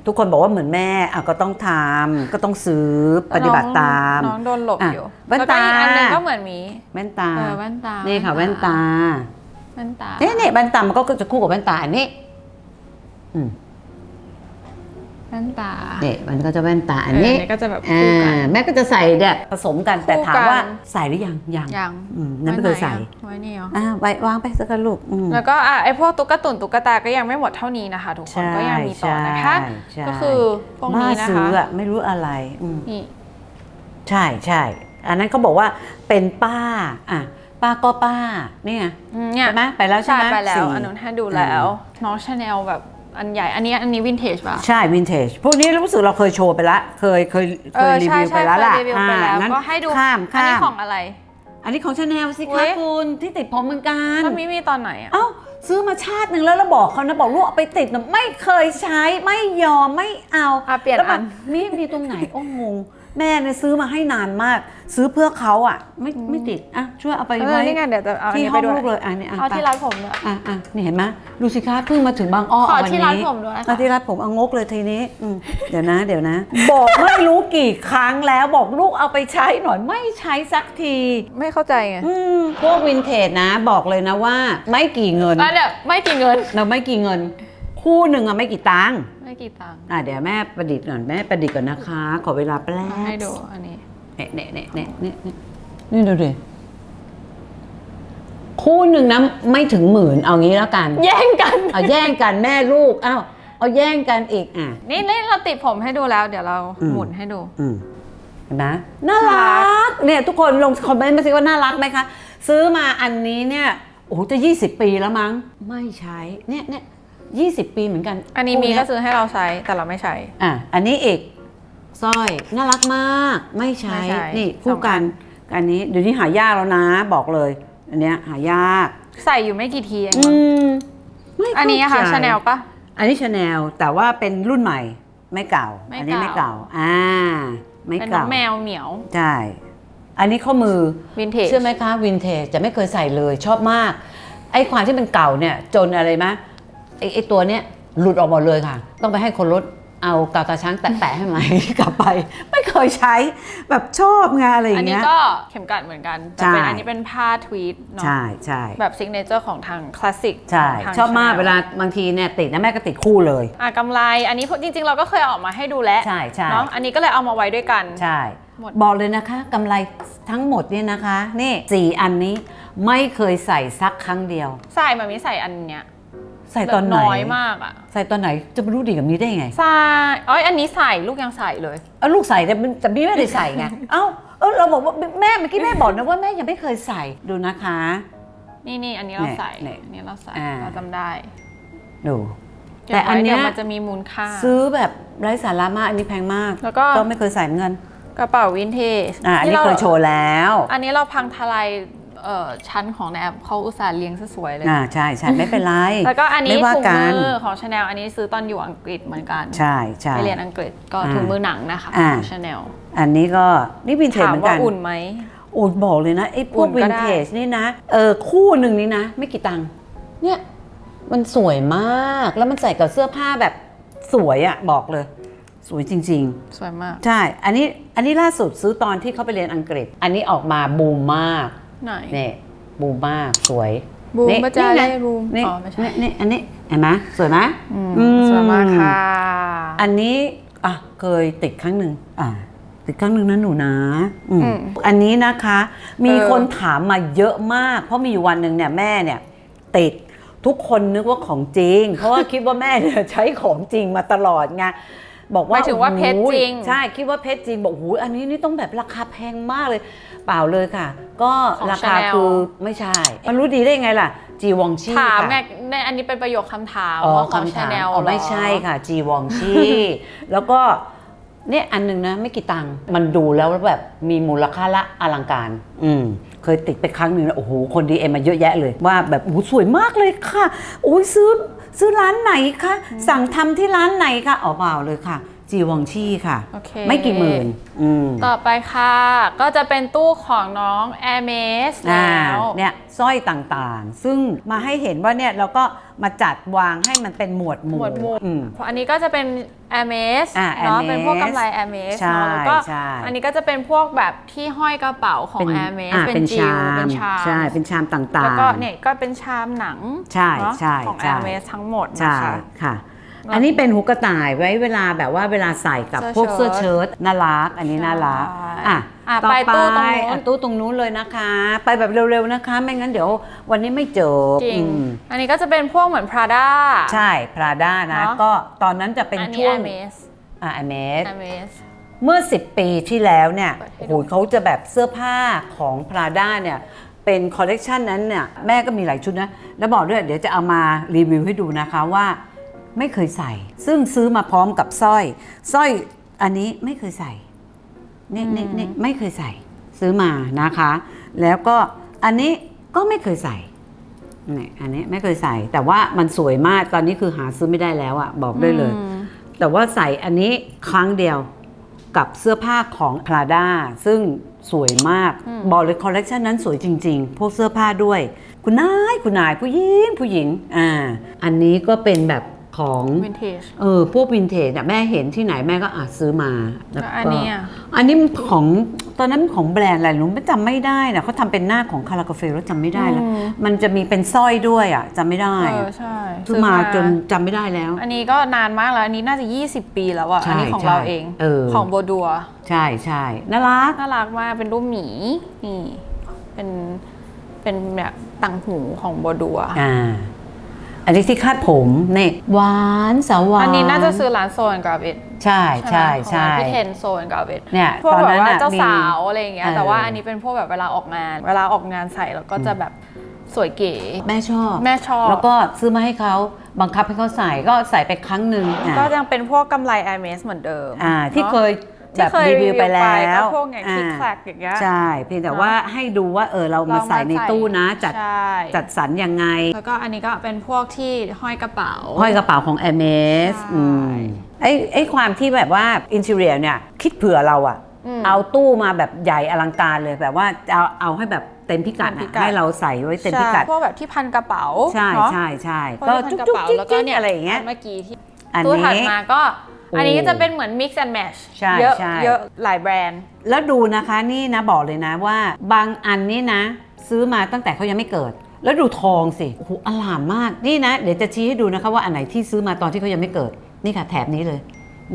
Speaker 1: ทุกคนบอกว่าเหมือนแม่อะก็ต้องทำก็ต้องซื้อปฏิบัติตาม
Speaker 2: น้องโดนหลบ
Speaker 1: อะ
Speaker 2: อยู่
Speaker 1: แว่น
Speaker 2: แล้วก็อีก
Speaker 1: ตา
Speaker 2: อันหนึงก็เหมือนมี
Speaker 1: แว่นตา
Speaker 2: เออแว่นตา
Speaker 1: นี่ค่ะแว่นตา
Speaker 2: แว่นตา
Speaker 1: เนี่ยเนี่ยแว่นตามันก็จะคู่กับแว่นตาอันนี้อืม
Speaker 2: แว่นตา
Speaker 1: เนี่ยมันก็จะแว่นตาอัน
Speaker 2: เออ
Speaker 1: นี้
Speaker 2: เนี่ยก็จะแบบ
Speaker 1: อ่
Speaker 2: คู่กันา
Speaker 1: แม่ก็จะใส่เนี่ยผสมกันแต่
Speaker 2: คู่
Speaker 1: ถาม
Speaker 2: กัน
Speaker 1: ว่าใส่หรือยังยัง
Speaker 2: ยัง
Speaker 1: อืมนั่นไม่เคยใส่
Speaker 2: ไว้นี่เหรอ
Speaker 1: อ่าไว้วางไปสักลูกอืม
Speaker 2: แล้วก็อะไอพวกตุ๊กตุนตุ๊กตาก็ยังไม่หมดเท่านี้นะคะ ทุกคนก็ยังมีต่อนะคะ
Speaker 1: ใช่ใช่
Speaker 2: ก็คือพวกนี้
Speaker 1: บ้า
Speaker 2: นะ
Speaker 1: ซื้
Speaker 2: คะ
Speaker 1: ออะไม่รู้อะไรอืม
Speaker 2: นี่
Speaker 1: ใช่ใช่อันนั้นเขาบอกว่าเป็นป้าอะป้าก็ป้าเนี่ย
Speaker 2: อืมเนี่ย
Speaker 1: ใช่ไหมไปแล้วใช่
Speaker 2: ใช่
Speaker 1: ไหม
Speaker 2: ไปแล้ว
Speaker 1: สี่
Speaker 2: อันนู้นให้ดูแล้วน้องชาแนลแบบ อันใหญ่อันนี้อันนี้วินเทจป่ะ
Speaker 1: ใช่วินเทจพวกนี้รู้สึกเราเคยโชว์ไปละ เคยเคยเคยรีวิวไปแล้วล่ะ
Speaker 2: เคยรีวิวไปแล้ว
Speaker 1: อ่างั้น
Speaker 2: ก็ให้ดู
Speaker 1: ข้าม
Speaker 2: อัน
Speaker 1: ข้า
Speaker 2: นี้
Speaker 1: ม
Speaker 2: ของอะไร
Speaker 1: อันนี้ของชาแนลสิ
Speaker 2: อุ๊
Speaker 1: คะ
Speaker 2: ย
Speaker 1: คุณที่ติดผมเหมือนกัน
Speaker 2: มันมีมีตอนไหนอะ
Speaker 1: เอ้าซื้อมาชาติหนึ่งแล้วเราบอกเขานะบอกลูกเอาไปติดนะไม่เคยใช้ไม่ยอมไม่เอา
Speaker 2: อะเปลี่ยน
Speaker 1: แล้วแบ
Speaker 2: อั
Speaker 1: บ
Speaker 2: น
Speaker 1: มีมีตรงไหนโอ้งง แม่เนี่ยซื้อมาให้นานมาก ซื้อเพื่อเขาอะ ไม่ไม่ติดอะช่วยเอาไป
Speaker 2: เออ
Speaker 1: ไว้
Speaker 2: นี่ไงเดี๋ยวจะเอาอัน
Speaker 1: ที่
Speaker 2: นี้
Speaker 1: ห้
Speaker 2: ไป
Speaker 1: อง
Speaker 2: ด้วย
Speaker 1: ลูกเลยอะนี่อะ
Speaker 2: เอา
Speaker 1: ไป
Speaker 2: ที่ร้านผมด้วย
Speaker 1: อะอะนี่เห็นไหมดูสิคะเพิ่งมาถึงบางอ้อ
Speaker 2: ขอ
Speaker 1: วัน
Speaker 2: ที่
Speaker 1: นี้
Speaker 2: ร้านผมด้วยค่ะ
Speaker 1: เอาที่ร้านผมเอางกเลยทีนี้อืมเดี๋ยวนะ เดี๋ยวนะ บอกไม่รู้กี่ครั้งแล้วบอกลูกเอาไปใช้หน่อยไม่ใช้สักที
Speaker 2: ไม่เข้าใจไง
Speaker 1: อืมพวกวินเทจนะบอกเลยนะว่า ไม่กี่เงิน
Speaker 2: แล้วเนี่ยไม่กี่เงิน
Speaker 1: เราไม่กี่เงิน คู่หนึ่งอะไม่กี่ตังค์
Speaker 2: ไม่กี่ตังค์
Speaker 1: อะเดี๋ยวแม่ประดิษฐ์ก่อนแม่ประดิษฐ์ก่อนนะคะ ขอเวลาแป๊บ
Speaker 2: เอาให้ดูอันนี้
Speaker 1: เนี่ยเนี่ยเนี่ยเนี่ยเนี่ยเนี่ยนี่ดูดิคู่หนึ่งนะไม่ถึงหมื่นเอางี้แล้วกัน
Speaker 2: แย่งกัน
Speaker 1: เอาแย่งกันแม่ลูกอ้าวเอาแย่งกันอีกอะ
Speaker 2: นี่นี่เราติดผมให้ดูแล้ว เดี๋ยวเรา
Speaker 1: อืม
Speaker 2: หมุนให้ดู
Speaker 1: อืมเห็นไหมน่า
Speaker 2: น่ารั
Speaker 1: รัก
Speaker 2: ก
Speaker 1: เนี่ยทุกคนลงคอมเมนต์มาสิว่าน่ารักไหมคะ ซื้อมาอันนี้เนี่ยโอ้โหจะ 20 ปีแล้วมั้ง ไม่ใช้เนี่ยเนี่ย ยี่สิบปีเหมือนกัน
Speaker 2: อันนี้มี
Speaker 1: คู่
Speaker 2: ก็
Speaker 1: เย
Speaker 2: ซื้อให้เราใช้แต่เราไม่ใช้
Speaker 1: อะอันนี้อีกสร้อยน่ารักมาก ไม่ใช้
Speaker 2: ไม่ใช้
Speaker 1: นี่
Speaker 2: ส
Speaker 1: คู่
Speaker 2: องอั
Speaker 1: กัน
Speaker 2: น
Speaker 1: อันนี้เดี๋ยวนี้หายากแล้วนะบอกเลย อันเนี้ยหายาก
Speaker 2: ใส่อยู่ไม่กี่ทีเอง
Speaker 1: อืมไม่
Speaker 2: อันนี้อะค่ะ
Speaker 1: เข้าใจ
Speaker 2: ชาแนลปะ
Speaker 1: อันนี้ชาแนลแต่ว่าเป็นรุ่นใหม่ไม่เก่า
Speaker 2: ไม่
Speaker 1: อันี้ไม่
Speaker 2: เก่า
Speaker 1: เก่า อ่า ไม่
Speaker 2: เป็นน้อ
Speaker 1: เก่า
Speaker 2: งแมวเหมียว
Speaker 1: ใช่อันนี้ข้อมือ
Speaker 2: วินเทจ
Speaker 1: เชื่อไหมคะวินเทจจะไม่เคยใส่เลยชอบมาก ไอ้ความที่มันเก่าเนี่ย จนอะไรมะ ไอ้ไอ้ตัวเนี้ยหลุดออกหมดเลยค่ะ ต้องไปให้คนรถเอากาวตาช้างแตะๆให้ไหม กลับไป ไม่เคยใช้แบบชอบไงอะไรอ
Speaker 2: อัน
Speaker 1: ย่าง
Speaker 2: นี้
Speaker 1: เงี้ย
Speaker 2: ก็เข็มกลัดเหมือนกันแต่เป็น
Speaker 1: ใช่
Speaker 2: อันนี้เป็นผ้าทวีตเนาะ
Speaker 1: ใช่ใช่
Speaker 2: แบบซิกเนเจอร์ของทางคลาสสิก
Speaker 1: ใช่
Speaker 2: ขงทง
Speaker 1: ชอบมาก
Speaker 2: Chanel
Speaker 1: เวลาบางทีเนี่ยติดนะแม่ก็ติดคู่เลย
Speaker 2: อะกำไร อันนี้จริง ๆ เราก็เคยเอาออกมาให้ดูแล้ว
Speaker 1: ใช่ใช่
Speaker 2: เนาะอันนี้ก็เลยเอามาไว้ด้วยกัน
Speaker 1: ใช่
Speaker 2: หมด
Speaker 1: บอกเลยนะคะกำไรทั้งหมดเนี่ยนะคะ นี่สี่อันนี้ไม่เคยใส่สักครั้งเดียว
Speaker 2: ใส่แบบนี้ใส่อันเนี้ย
Speaker 1: ใส่ตอนไหน
Speaker 2: น้อยมากอะ
Speaker 1: ใส่ตอนไหนจะไปรู้ดีกับนี้ได้ยังไง
Speaker 2: ใส่อ๋ออันนี้ใส่ลูกยังใส่เลย
Speaker 1: เอาลูกใส่แต่มันแต่พี่ไม่ได้ใส่ไง เอ้าเออเราบอกว่าแม่เมื่อกี้แม่บอกนะว่าแม่ยังไม่เคยใส่ดูนะคะ
Speaker 2: นี่นี่อันนี้เราใส่
Speaker 1: เนี่ย
Speaker 2: อันนี้เราใส่
Speaker 1: อ่า
Speaker 2: เราจำได้
Speaker 1: ดู
Speaker 2: เก็บ
Speaker 1: แต่อัน
Speaker 2: ไว้
Speaker 1: เนี้
Speaker 2: เดี๋
Speaker 1: ย
Speaker 2: ยวมันจะมีมูลค่า
Speaker 1: ซื้อแบบไร้สาระมากอันนี้แพงมาก
Speaker 2: แล้วก็
Speaker 1: ก็ไม่เคยใส่เหมือนกัน
Speaker 2: กระเป๋าวินเทจ
Speaker 1: อะอันนี้เคยโชว์แล้ว
Speaker 2: อันนี้เราพังทลาย เอ่อชั้นของในแอปเขาอุตส่าห์เลี้ยงซะสวยเลย
Speaker 1: อ่าใช่ใช่ไม่เป็นไร
Speaker 2: แล้วก็อันนี้
Speaker 1: ไม่ว่า
Speaker 2: ถุง
Speaker 1: กัน
Speaker 2: มือของชาแนลอันนี้ซื้อตอนอยู่อังกฤษเหมือนกัน
Speaker 1: ใช่ใช่
Speaker 2: ไปเรียนอังกฤษก็
Speaker 1: อ่า
Speaker 2: ถุงมือหนังนะคะ
Speaker 1: อ่า
Speaker 2: ของชาแนล
Speaker 1: อันนี้ก็นี่วินเทจ
Speaker 2: ถาม
Speaker 1: เหมือน
Speaker 2: ว่า
Speaker 1: กัน
Speaker 2: อุ่นไหม
Speaker 1: โอ้ยบอกเลยนะไอ้พวก
Speaker 2: อุ่
Speaker 1: วิ
Speaker 2: นก็
Speaker 1: น
Speaker 2: ได้
Speaker 1: เทจนี่นะเออคู่หนึ่งนี่นะ ไม่กี่ตังค์เนี่ยมันสวยมากแล้วมันใส่กับเสื้อผ้าแบบสวยอะบอกเลย สวยจริง
Speaker 2: สวยมาก
Speaker 1: ๆใช่ อันนี้ อันนี้ล่าสุดซื้อตอนที่เขาไปเรียนอังกฤษ อันนี้ออกมาบูมมาก
Speaker 2: ไหน
Speaker 1: เนี่ยบูมมากสวย
Speaker 2: บูม
Speaker 1: นี่
Speaker 2: ปะจา
Speaker 1: นี่ไง
Speaker 2: เล่บูม
Speaker 1: นี่
Speaker 2: อ๋อไม่ใช่
Speaker 1: นี่นี่อันนี้เห็นไหมสวยไหม
Speaker 2: อืม
Speaker 1: อืม
Speaker 2: สวยมากค่ะ
Speaker 1: อันนี้อะเคยติดครั้งหนึ่งอ่าติดครั้งหนึ่งนะหนูนะอืม
Speaker 2: อืม
Speaker 1: อันนี้นะคะ มี
Speaker 2: เออ
Speaker 1: คนถามมาเยอะมาก เพราะมีอยู่วันหนึ่งเนี่ยแม่เนี่ย ติดทุกคนนึกว่าของจริง เพราะว่าคิดว่าแม่เนี่ยใช้ของจริงมาตลอดไงบอก
Speaker 2: ห
Speaker 1: ว่า
Speaker 2: มายถึงว่าเพชรจริง
Speaker 1: โอ้โหใช่คิดว่าเพชรจริงบอกโอ้โหอันนี้นี่ต้องแบบราคาแพงมากเลย เปล่าเลยค่ะ ก็
Speaker 2: ของ
Speaker 1: ราคา
Speaker 2: Chanel
Speaker 1: คือไม่ใช่ มันรู้ดีได้ไงล่ะ จีวองชี
Speaker 2: ถาม
Speaker 1: ค่ะ
Speaker 2: ไงในอันนี้เป็นประโยคคำถาม
Speaker 1: อ๋อ
Speaker 2: ว่าของ
Speaker 1: คำ
Speaker 2: ชา
Speaker 1: ถาม
Speaker 2: แนล
Speaker 1: อ๋อไม่ใช่ค่ะ จีวองชี แล้วก็เนี่ยอันหนึ่งนะ ไม่กี่ตังค์มันดูแล้วแบบมีมูลค่าละอลังการ อืม เคยติดไปครั้งหนึ่งนะโอ้โห คนดีเอ็มมาเยอะแยะเลย ว่าแบบโอ้โหสวยมากเลยค่ะ โอ้ยซื้อซื้อร้านไหนคะ สั่งทำที่ร้านไหนคะอ๋อเปล่าเลยค่ะ จีวองชีค่ะ
Speaker 2: โอเค
Speaker 1: ไม่กี่หมื่นอืม
Speaker 2: ต่อไปค่ะ ก็จะเป็นตู้ของน้อง a i r m e s
Speaker 1: อ่า
Speaker 2: แล้ว
Speaker 1: เนี่ยสร้อยต่างๆ ซึ่งมาให้เห็นว่าเนี่ยเราก็มาจัดวางให้มันเป็นหมวดห
Speaker 2: หม
Speaker 1: มู่
Speaker 2: วดหมู่
Speaker 1: อืม
Speaker 2: เพราะอันนี้ก็จะเป็น a i r m e s
Speaker 1: อ่า
Speaker 2: เนาะ
Speaker 1: Hermes
Speaker 2: เป็นพวกกำไร a i r m e s
Speaker 1: ใช่
Speaker 2: เนาะแล้วก็
Speaker 1: ใช่
Speaker 2: อันนี้ก็จะเป็นพวกแบบที่ห้อยกระเป๋าของ a i r m e s
Speaker 1: อ่า
Speaker 2: เป็นจิว
Speaker 1: ชาม
Speaker 2: เป็นชาม
Speaker 1: ใช่เป็นชามต่างๆ
Speaker 2: แล้วก็เนี่ยก็เป็นชามหนัง
Speaker 1: ใช่
Speaker 2: เนาะ
Speaker 1: ใช่
Speaker 2: ของ
Speaker 1: ใช่
Speaker 2: a i r m e s ทั้งหมด
Speaker 1: ใช่
Speaker 2: นะคะ
Speaker 1: ค่ะ อันนี้เป็นหูกระต่ายไว้เวลาแบบว่าเวลาใส่กับ
Speaker 2: เสื้อ
Speaker 1: พวกเสื้อ
Speaker 2: เชิ้
Speaker 1: เชิ้
Speaker 2: ต
Speaker 1: ตน่ารัก อันนี้น่ารัก
Speaker 2: ใช่
Speaker 1: อะ
Speaker 2: อะ
Speaker 1: ต่อ
Speaker 2: ไป
Speaker 1: ไป
Speaker 2: ตู้ตรงนู้น
Speaker 1: อะตู้ตรงนู้นเลยนะคะ ไปแบบเร็วๆนะคะ ไม่งั้นเดี๋ยววันนี้ไม่เจอ
Speaker 2: จริง
Speaker 1: อืม
Speaker 2: อันนี้ก็จะเป็นพวกเหมือน Prada
Speaker 1: ใช่พราด้านะ
Speaker 2: เนอะ
Speaker 1: ก็ตอนนั้นจะเป็น
Speaker 2: อันนี้
Speaker 1: ช่วง
Speaker 2: a i r m e s
Speaker 1: อ่าเมส
Speaker 2: a i r m e s
Speaker 1: เมื่อ 10 ปีที่แล้วเนี่ย
Speaker 2: เปิดให้
Speaker 1: โอ้
Speaker 2: ดู
Speaker 1: โหเขาจะแบบเสื้อผ้าของ Prada เนี่ยเป็นคอลเลกชันนั้นเนี่ยแม่ก็มีหลายชุดนะ แล้วบอกด้วยเดี๋ยวจะเอามารีวิวให้ดูนะคะว่า ไม่เคยใส่ ซึ่งซื้อมาพร้อมกับสร้อยสร้อยอันนี้ไม่เคยใส่นี่นี่นี่ไม่เคยใส่ ซื้อมานะคะ แล้วก็อันนี้ก็ไม่เคยใส่นี่อันนี้ไม่เคยใส่ แต่ว่ามันสวยมากตอนนี้คือหาซื้อไม่ได้แล้วอะบอกได้เลย
Speaker 2: อืม
Speaker 1: แต่ว่าใส่อันนี้ครั้งเดียวกับเสื้อผ้าของ Prada ซึ่งสวยมาก
Speaker 2: อืม
Speaker 1: บอกเลยคอลเลกชันนั้นสวยจริง ๆ พวกเสื้อผ้าด้วย คุณนาย คุณนายผู้หญิงผู้หญิงอ่าอันนี้ก็เป็นแบบ ของ
Speaker 2: วินเทจ
Speaker 1: เออพวกวินเทจอะแม่เห็นที่ไหนแม่ก็อะซื้อมาแล้ว
Speaker 2: แล้ว
Speaker 1: ก็
Speaker 2: อันนี้อะ
Speaker 1: อันนี้ของตอนนั้นของแบรนด์อะไรรู้ไม่จำไม่ได้นะเขาทำเป็นหน้าของคารา a เฟแล้วจำไม่ได้แล้ว
Speaker 2: อืม
Speaker 1: มันจะมีเป็นสร้อยด้วยอะจำไม่ได้
Speaker 2: เออ
Speaker 1: อะ
Speaker 2: ใช่
Speaker 1: ซื้อมาจนจำไม่ได้แล้ว
Speaker 2: อันนี้ก็นานมากแล้วอันนี้น่าจะ 20 ปีแล้วอะ
Speaker 1: ใช่
Speaker 2: อันนี้ของ
Speaker 1: ใช่
Speaker 2: เราเอง
Speaker 1: เออ
Speaker 2: ของโบดัว
Speaker 1: ใช่ใช่น่ารัก
Speaker 2: น่ารักมากเป็นรูปหมีนี่เป็นเป็นแบบต่างหูของโบดัว
Speaker 1: อ่า อันนี้ที่คาดผมเนี่ยหวานสาวหวาน
Speaker 2: อันนี้น่าจะซื้อร้านโซนกราฟิต
Speaker 1: ใช่ใช่
Speaker 2: ของ
Speaker 1: ใช่
Speaker 2: ร้านพี่เทนโซนกราฟิต
Speaker 1: เนี่ย
Speaker 2: พวก
Speaker 1: ตอน
Speaker 2: แบ
Speaker 1: นั้
Speaker 2: บ
Speaker 1: น
Speaker 2: ว่า
Speaker 1: น่ะ
Speaker 2: เจ้า
Speaker 1: มี
Speaker 2: สาวอะไรอย่างเงี้ย
Speaker 1: เออ
Speaker 2: แต่ว่าอันนี้เป็นพวกแบบเวลาออกงาน เวลาออกงานใส่แล้วก็จะแบบสวยเก๋
Speaker 1: แม่ชอบ
Speaker 2: แม่ชอบ
Speaker 1: แล้วก็ซื้อมาให้เขาบังคับให้เขาใส่ก็ใส่ไปครั้งหนึ่งอะ
Speaker 2: ก็ยังเป็นพวกกำไร i m อ s เหมือนเดิม
Speaker 1: อ่าที่
Speaker 2: นอะ
Speaker 1: เคย แบ
Speaker 2: ที่
Speaker 1: บ
Speaker 2: เคย
Speaker 1: รีวิวไปแล้
Speaker 2: ก็
Speaker 1: ว
Speaker 2: พวกอย่างคิกแคลกอย่างเงี้ย
Speaker 1: ใช่เพียงแต่ว่าให้ดูว่าเออเรามาใส่ในตู้นะจัด
Speaker 2: ใช่
Speaker 1: จัดสรรยังไง
Speaker 2: แล้วก็อันนี้ก็เป็นพวกที่ห้อยกระเป๋า
Speaker 1: ห้อยกระเป๋าของ m อ s
Speaker 2: ใช่
Speaker 1: อืมไอ้ไอ้ความที่แบบว่าอินเท r รียเนี่ยคิดเผื่อเราอะ
Speaker 2: อืม
Speaker 1: เอาตู้มาแบบใหญ่อลังการเลยแบบว่าเอาเอาให้แบบเต็มพิกัด
Speaker 2: เต็มพิ
Speaker 1: อะ
Speaker 2: กัด
Speaker 1: ให้เราใส่ไว้เต็มพิกัด
Speaker 2: ใช่พวกแบบที่พันกระเป๋า
Speaker 1: ใช่
Speaker 2: เนอะ
Speaker 1: ใช่ใช่
Speaker 2: พว
Speaker 1: ก็
Speaker 2: ที่พัน
Speaker 1: จุ๊ก
Speaker 2: กระ
Speaker 1: จุ๊ก
Speaker 2: เป๋า
Speaker 1: จิ๊ก
Speaker 2: แล้วก็
Speaker 1: จิ๊ก
Speaker 2: เนี่ย
Speaker 1: อะไรอย่างเงี้ย
Speaker 2: เมื่อกี้ที่
Speaker 1: อัน
Speaker 2: ตู้ถัด
Speaker 1: นี้
Speaker 2: มาก็
Speaker 1: โอ้
Speaker 2: อันนี้ก็จะเป็นเหมือน mix and match
Speaker 1: ใช่
Speaker 2: เยอะ
Speaker 1: ใช่
Speaker 2: เยอะหลายแบรนด์
Speaker 1: แล้วดูนะคะนี่นะบอกเลยนะว่า บางอันนี่นะ ซื้อมาตั้งแต่เขายังไม่เกิด แล้วดูทองสิโอ้โหอลามมากนี่นะ เดี๋ยวจะชี้ให้ดูนะคะว่าอันไหนที่ซื้อมาตอนที่เขายังไม่เกิด นี่ค่ะแถบนี้เลย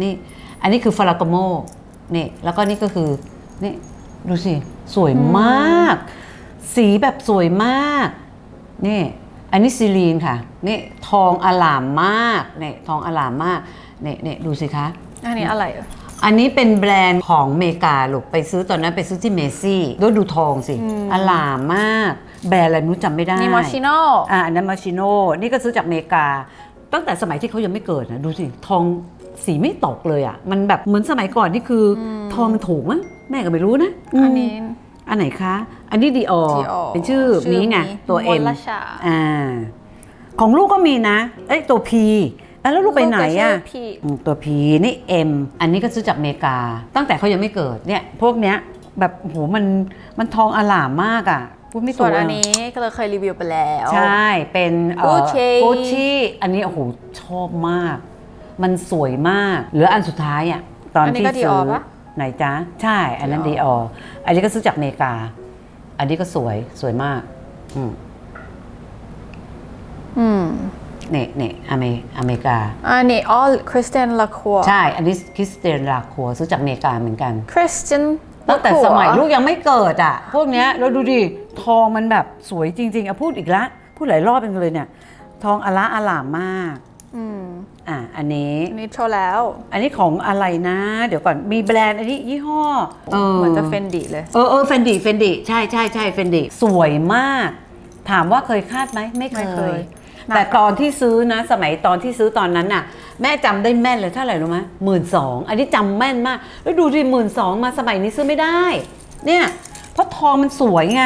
Speaker 1: นี่ อันนี้คือฟาราโกโมนี่แล้วก็นี่ก็คือนี่ดูสิสวยมาก สีแบบสวยมาก นี่ อันนี้ซีลีนค่ะ นี่ทองอลามมากนี่ทองอลามมาก นี่นี่ดูสิคะ
Speaker 2: อันนี้อะไรเอ่ย
Speaker 1: อันนี้เป็นแบรนด์ของอเมริกาลูกไปซื้อตอนนั้นไปซื้อที่เมซี่ด้วยดูทองสิ
Speaker 2: อืม
Speaker 1: อลามมาก แบรนด์อะไรไม่รู้จำไม่ได้
Speaker 2: นี่มอชิโน่
Speaker 1: อ่าอันนั้นมาชิโน่ นี่ก็ซื้อจากอเมริกา ตั้งแต่สมัยที่เขายังไม่เกิดนะ ดูสิ ทองสีไม่ตกเลยอะ มันแบบเหมือนสมัยก่อนนี่คืออทองมันถูกมั้งแม่ก็ไม่รู้นะม
Speaker 2: อันนี้
Speaker 1: อันไหนคะ อันนี้ดีออ
Speaker 2: Dior
Speaker 1: เป็นชื่อ
Speaker 2: ชื่อ
Speaker 1: นี้ไง
Speaker 2: นี้
Speaker 1: ตัว
Speaker 2: ม
Speaker 1: เอ็ม
Speaker 2: ลชา
Speaker 1: อ่า ของลูกก็มีนะ เอ้ยตัวพี แล้วลูกไปไหนอะ
Speaker 2: ลูกก็ชื่อ P
Speaker 1: อืมตัว P นี่ M อันนี้ก็ซื้อจากอเมริกา ตั้งแต่เขายังไม่เกิดเนี่ย พวกเนี้ยแบบโหมันมันทองอลามมากอะพูดไม่ถู
Speaker 2: ส่ว
Speaker 1: ก
Speaker 2: นอัน
Speaker 1: อะ
Speaker 2: นี้ก็เลยเคยรีวิวไปแล้ว
Speaker 1: ใช่ เป็นเอ่อ
Speaker 2: Gucci
Speaker 1: Gucci อันนี้โอ้โหชอบมาก มันสวยมาก เหลืออันสุดท้ายอะตอน
Speaker 2: อันนี้
Speaker 1: ที่
Speaker 2: ก็
Speaker 1: ซื้อ
Speaker 2: Dior ปะ
Speaker 1: ไหนจ๊ะ ใช่ อันนั้นดี
Speaker 2: Dior
Speaker 1: อออันนี้ก็ซื้อจากอเมริกา อันนี้ก็สวยสวยมาก อืม
Speaker 2: อืม
Speaker 1: เนี่ยเนี่ยอเมอเมริกา
Speaker 2: อันนี้อ๋อคริสเตนลาคัว
Speaker 1: ใช่ อันนี้คริสเตียนลาคัวซื้อจากอเมริกาเหมือนกัน
Speaker 2: คริสเตน
Speaker 1: ตั้งแต่สมัยลูกยังไม่เกิดอะ พวกเนี้ยเราดูดิ ทองมันแบบสวยจริง ๆอะพูดอีกละพูดหลายรอบเป็นเลยเนี่ย ทองอละอลามมาก
Speaker 2: อืม
Speaker 1: อะอันนี้
Speaker 2: อันนี้โชว์แล้ว
Speaker 1: อันนี้ของอะไรนะ เดี๋ยวก่อนมีแบรนด์อันนี้ยี่ห้อ
Speaker 2: เหมือนจะเฟนดีเลย
Speaker 1: เออเออเฟนดีเฟนดีใช่ใช่ใช่เฟนดีสวยมาก ถามว่าเคยคาดไหมไม่
Speaker 2: ไม่
Speaker 1: เค
Speaker 2: เค
Speaker 1: ย
Speaker 2: ย
Speaker 1: แต่ตอนที่ซื้อนะ สมัยตอนที่ซื้อตอนนั้นน่ะ แม่จำได้แม่นเลยเท่าไหร่รู้ไหมหมื่นสองอันนี้จำแม่นมาก แล้วดูดิหมื่นสองมาสมัยนี้ซื้อไม่ได้ เนี่ยเพราะทองมันสวยไง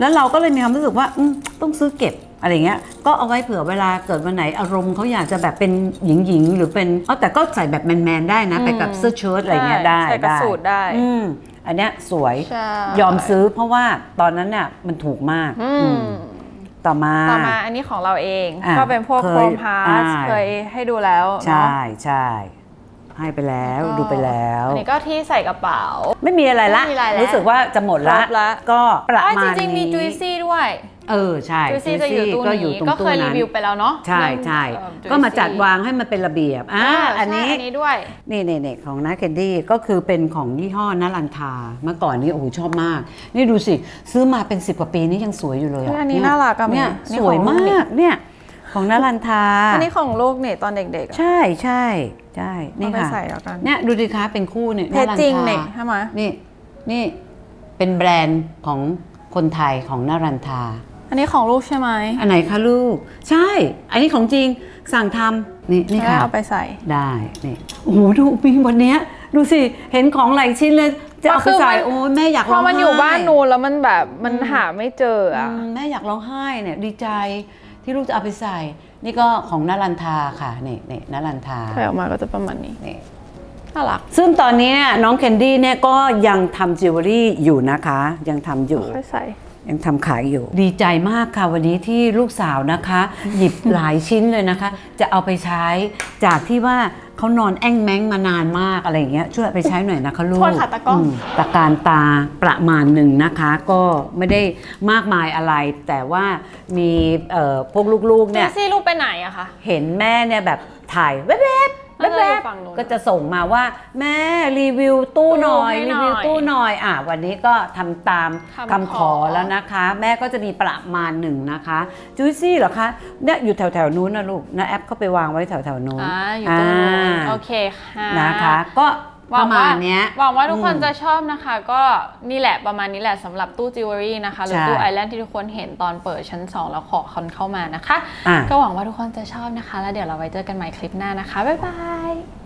Speaker 1: แล้วเราก็เลยมีความรู้สึกว่าอืมต้องซื้อเก็บอะไรเงี้ย ก็เอาไว้เผื่อเวลาเกิดวันไหนอารมณ์เขาอยากจะแบบเป็นหญิงหญิงๆหรือเป็นอ๋อแต่ก็ใส่แบบแมนๆได้นะ ไปกับเสื้อเชิ้ตอะไรเงี้ยได้
Speaker 2: ใส่กับสูทได้
Speaker 1: อืมอันเนี้ยสวย
Speaker 2: ใช่
Speaker 1: ยอมซื้อเพราะว่าตอนนั้นเนี่ยมันถูกมาก
Speaker 2: อื
Speaker 1: อื
Speaker 2: ม
Speaker 1: ม ต่อมา
Speaker 2: ต่อมาอันนี้ของเราเอง
Speaker 1: อะ
Speaker 2: ก็เป็นพวก
Speaker 1: เค
Speaker 2: โคร
Speaker 1: ย
Speaker 2: มพา
Speaker 1: อ่า
Speaker 2: สเคยให้ดูแล้วเนาะ
Speaker 1: ใช่ใช่ให้ไปแล้ว
Speaker 2: ก็
Speaker 1: ดูไปแล้ว
Speaker 2: อันนี้ก็ที่ใส่กระเป๋า
Speaker 1: ไม่มีอะไรละ
Speaker 2: ไม่มีอะไรแล้ว
Speaker 1: รู้สึกว่าจะหมดละ
Speaker 2: ครบละ
Speaker 1: ก็ประ
Speaker 2: อ๋อ
Speaker 1: มาณ
Speaker 2: จริงๆมี
Speaker 1: นี้
Speaker 2: จุยซี่ด้วย
Speaker 1: เออใช่
Speaker 2: จุยซี่จะอยู่ตู้
Speaker 1: ก็อยู่
Speaker 2: นี้
Speaker 1: ตรง
Speaker 2: ก็
Speaker 1: ตู้
Speaker 2: เคยรี
Speaker 1: นั้น
Speaker 2: วิวไปแล้วเนาะ
Speaker 1: ใช่ใช่
Speaker 2: เรื่องเอ่อ
Speaker 1: ก็มาจัด
Speaker 2: Juicy
Speaker 1: วางให้มันเป็นระเบียบอ่า
Speaker 2: อ่า
Speaker 1: อันนี้
Speaker 2: ใช่อันนี้ด้วย
Speaker 1: นี่นี่นี่ของนาแคนดี้ก็คือเป็นของยี่ห้อนารันทาเมื่อก่อนนี้โอ้โหชอบมาก นี่ดูสิซื้อมาเป็น10กว่าปีนี่ยังสวยอยู่เลย
Speaker 2: เฮ้ยอันนี้
Speaker 1: เย
Speaker 2: น่ารักอะ
Speaker 1: เนี่ย
Speaker 2: นี่
Speaker 1: สวย
Speaker 2: ของลู
Speaker 1: มาก
Speaker 2: นี่
Speaker 1: กเนี่ยของนารันทา
Speaker 2: อันนี้ของลูกเนี่ยตอนเด็กๆอะ
Speaker 1: ใช่ใช่ใช่นี่
Speaker 2: เอาไป
Speaker 1: ค่ะ
Speaker 2: ใส่แล้วกัน
Speaker 1: เนี่ยดูดิคะเป็นคู่เนี่ย
Speaker 2: เพจจริงเนี่ยาใช่ไหม
Speaker 1: นี่นี่เป็นแบรนด์ของคนไทยของนารันทา
Speaker 2: อันนี้ของลูกใช่ไหม
Speaker 1: อันไหนคะลูก ใช่ อันนี้ของจริงสั่งทำนี่นี่
Speaker 2: แล้ว
Speaker 1: ค่ะ
Speaker 2: เอาไปใส่
Speaker 1: ได้นี่โอ้โหดูมีวันเนี้ยดูสิเห็นของหลายชิ้นเลยจะเอาไปใส่
Speaker 2: ก็คือมัน
Speaker 1: โอ้ยแม่อยาก
Speaker 2: พ
Speaker 1: ร้
Speaker 2: อ
Speaker 1: องไห้
Speaker 2: มันอยู่บ้านนูนแล้วมันแบบมันหาไม่เจอ
Speaker 1: อื
Speaker 2: อะ
Speaker 1: มแม่อยากร้องไห้เนี่ยดีใจที่ลูกจะเอาไปใส่ นี่ก็ของนารันทาค่ะนี่นี่นารันทา
Speaker 2: ถ่ายออกมาก็จะประมาณนี้
Speaker 1: นี่
Speaker 2: น่ารัก
Speaker 1: ซึ่งตอนนี้เนี่ยน้องแคนดี้เนี่ยก็ยังทำจิวเวลรี่อยู่นะคะ ยังทำอยู่
Speaker 2: ค่อยใส่
Speaker 1: ยังทำขายอยู่ ดีใจมากค่ะวันนี้ที่ลูกสาวนะคะ หยิบหลายชิ้นเลยนะคะ จะเอาไปใช้จากที่ว่าเขานอนแอ้งแม้งมานานมากอะไรอย่างเงี้ยช่วยเอาไปใช้หน่อยนะคะลูก
Speaker 2: โทษค่ะตากล้อง
Speaker 1: มตะการตาประมาณหนึ่งนะคะ ก็ไม่ได้มากมายอะไร แต่ว่ามีเอ่อพวกลูกๆ
Speaker 2: เนี่
Speaker 1: เนี่ยย
Speaker 2: ซี่ลูกไปไหนอะคะ
Speaker 1: เห็นแม่เนี่ยแบบถ่ายแวบๆ แว
Speaker 2: น่าจะอยู่
Speaker 1: บ
Speaker 2: ฝั่งนู้น
Speaker 1: ๆก็จะส่งมาว่า แม่รีวิวตู้หน่อย
Speaker 2: ให้ห
Speaker 1: รี
Speaker 2: น่อย
Speaker 1: วิวตู้หน่อยอะวันนี้ก็ทำตาม
Speaker 2: คำ
Speaker 1: คำข
Speaker 2: ข
Speaker 1: อ
Speaker 2: อ
Speaker 1: แล้วนะคะ แม่ก็จะมีประมาณหนึ่งนะคะจุยซี่เหรอคะเนี่ยอยู่แถวแถวๆนู้นนะลูกนะแอปเข้าไปวางไว้แถวแถวๆนู้น
Speaker 2: อ่าอยู่ตรงนู้น
Speaker 1: อ่า
Speaker 2: โอเคค่ะ
Speaker 1: นะคะก็ ป
Speaker 2: หวั
Speaker 1: ระ
Speaker 2: ง
Speaker 1: มา
Speaker 2: ว่า
Speaker 1: ณเนี้ย
Speaker 2: หวังว่าทุกคน
Speaker 1: อืม
Speaker 2: จะชอบนะคะ ก็นี่แหละประมาณนี้แหละสำหรับตู้จิวเวลรี่นะคะหรือ
Speaker 1: ใช่
Speaker 2: ตู้ไอแลนด์ที่ทุกคนเห็นตอนเปิดชั้น 2 แล้วขอคอนเข้ามานะคะ
Speaker 1: อะ
Speaker 2: ก็หวังว่าทุกคนจะชอบนะคะ แล้วเดี๋ยวเราไว้เจอกันใหม่คลิปหน้านะคะ บ๊ายบาย